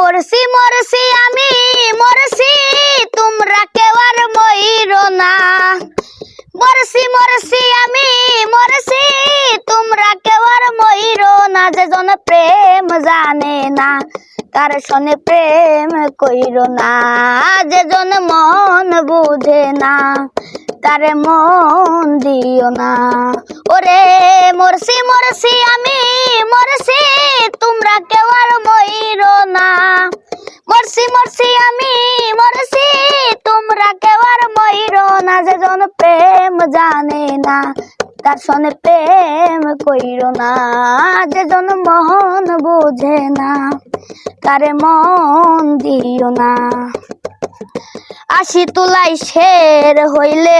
মরছি মরছি আমি, মরছি। তোমরা কেউ আর না। মরছি মরছি আমি, মরছি। তোমরা কেউ আর না। যে জন প্রেম জানে না তার সনে প্রেম কইর না। যে জন মন বুঝে না, তারে মন দিও না। ওরে মরছি মরছি আমি, মরছি। তোমরা কেউ আর মইর না। আমি তোমরা কেউ আর মইর না। প্রেম জানে না, তার সনে প্রেম কইর না। যে জন মন বুঝে না, তারে মন দিও না। আশি তুলাই শের হইলে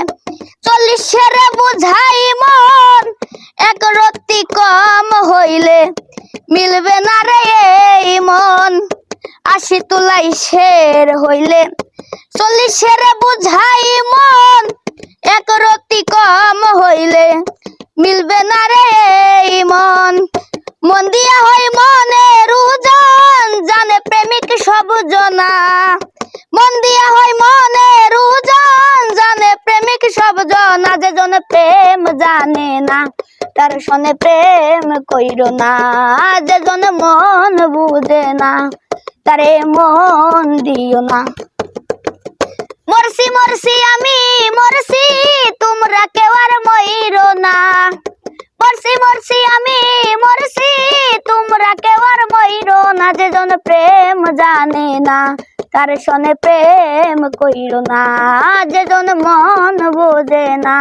চল্লিশ শেরে বুঝাই মন, এক রত্তি কম হইলে মিলবে না রে এই মন। আশি তুলাই শের হইলে চল্লিশ শেরে বুঝাই মন। এক রত্তি কম হইলে মিলবে না রে এই মন। মন দিয়া হয় মনের উজন জানে প্রেমিক সব জনা। মন দিয়া হয় মনের উজন জানে প্রেমিক সব জনা। যে জন প্রেম জানে না তার সনে প্রেম কইর না যে জন মন বুঝে না, তারে মন দিও না। মরছি মরছি আমি, মরছি, তোমরা কেউ আর মইর না। মরছি মরছি আমি, মরছি, তোমরা কেউ আর মইর না যে জন প্রেম জানে না তার সনে প্রেম কইর না যে জন মন বোঝে না।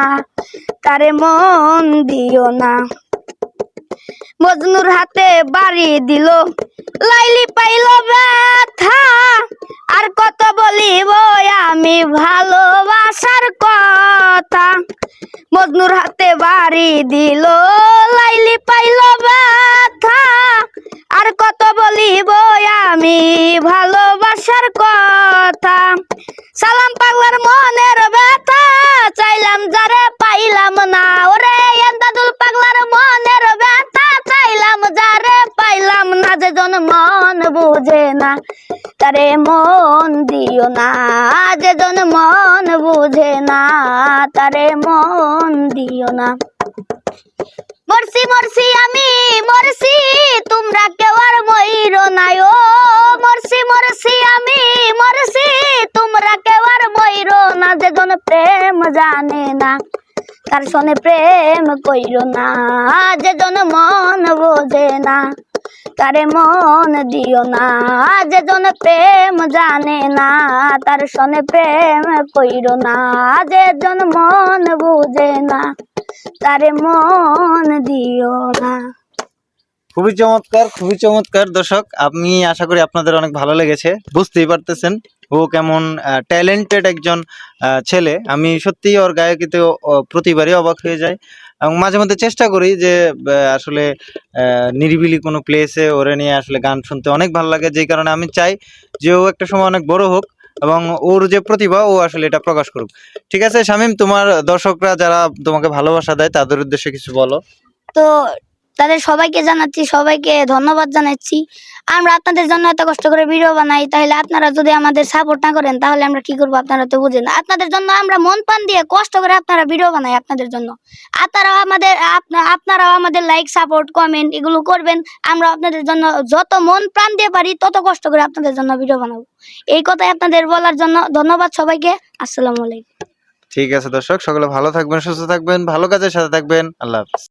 তারে মন দিও না। মজনুর হাতে বাড়ি দিল। লাইলি পাইল ব্যথা। আর কত বলিব আমি ভালোবাসার কথা। মজনুর হাতে বাড়ি দিল। লাইলি পাইল ব্যথা। পাইলাম না যে জন মন বুঝে না, তারে মন দিও না। যে জন মন বুঝে না, তারে মন দিও না। মরছি মরছি আমি, মরছি, তোমরা কেউ আর মইর নাই ও। মরছি মরছি আমি, মরছি, তোমরা কেউ আর মইর না। যে জন প্রেম জানে না, তার সনে প্রেম কইর না। যে জন মন বোঝে না তারে মন দিও না। যে জন প্রেম জানে না, তার সনে প্রেম কইর না। যে জন মন বুঝে না, তারে মন দিও না। খুবই চমৎকার খুবই চমৎকার। দর্শক, আমি আশা করি আপনাদের অনেক ভালো লেগেছে। বুঝতেই পারতেছেন। ও কেমন ট্যালেন্টেড একজন ছেলে। আমি সত্যিই ওর গায়কিতে প্রতিবারই অবাক হয়ে যাই। এবং মাঝে মধ্যে চেষ্টা করি যে আসলে নিরিবিলি কোনো প্লেসে ওরে নিয়ে আসলে গান শুনতে অনেক ভালো লাগে। যেই কারণে আমি চাই যে ও একটা সময় অনেক বড় হোক এবং ওর যে প্রতিভা, ও আসলে এটা প্রকাশ করুক। ঠিক আছে, শামীম, তোমার দর্শকরা যারা তোমাকে ভালোবাসা দেয়, তাদের উদ্দেশ্যে কিছু বলো। তো তাদের সবাইকে জানাচ্ছি, সবাইকে ধন্যবাদ জানাচ্ছি। আমরা আপনাদের জন্য এত কষ্ট করে ভিডিও বানাই, তাহলে আপনারা যদি আমাদের সাপোর্ট না করেন, তাহলে আমরা কি করব আপনারা তো বুঝেন। আপনাদের জন্য আমরা মন প্রাণ দিয়ে কষ্ট করে আপনারা ভিডিও বানাই আপনাদের জন্য। আপনারাও আমাদের, আপনা- আপনারাও আমাদের লাইক সাপোর্ট কমেন্ট এগুলো করবেন। আমরা আপনাদের জন্য যত মন প্রাণ দিয়ে পারি, তত কষ্ট করে আপনাদের জন্য ভিডিও বানাবো। এই কথাই আপনাদের বলার জন্য ধন্যবাদ সবাইকে। আসসালামু আলাইকুম। ঠিক আছে দর্শক, সকলে ভালো থাকবেন, সুস্থ থাকবেন, ভালো কাজের সাথে থাকবেন। আল্লাহ হাফিজ।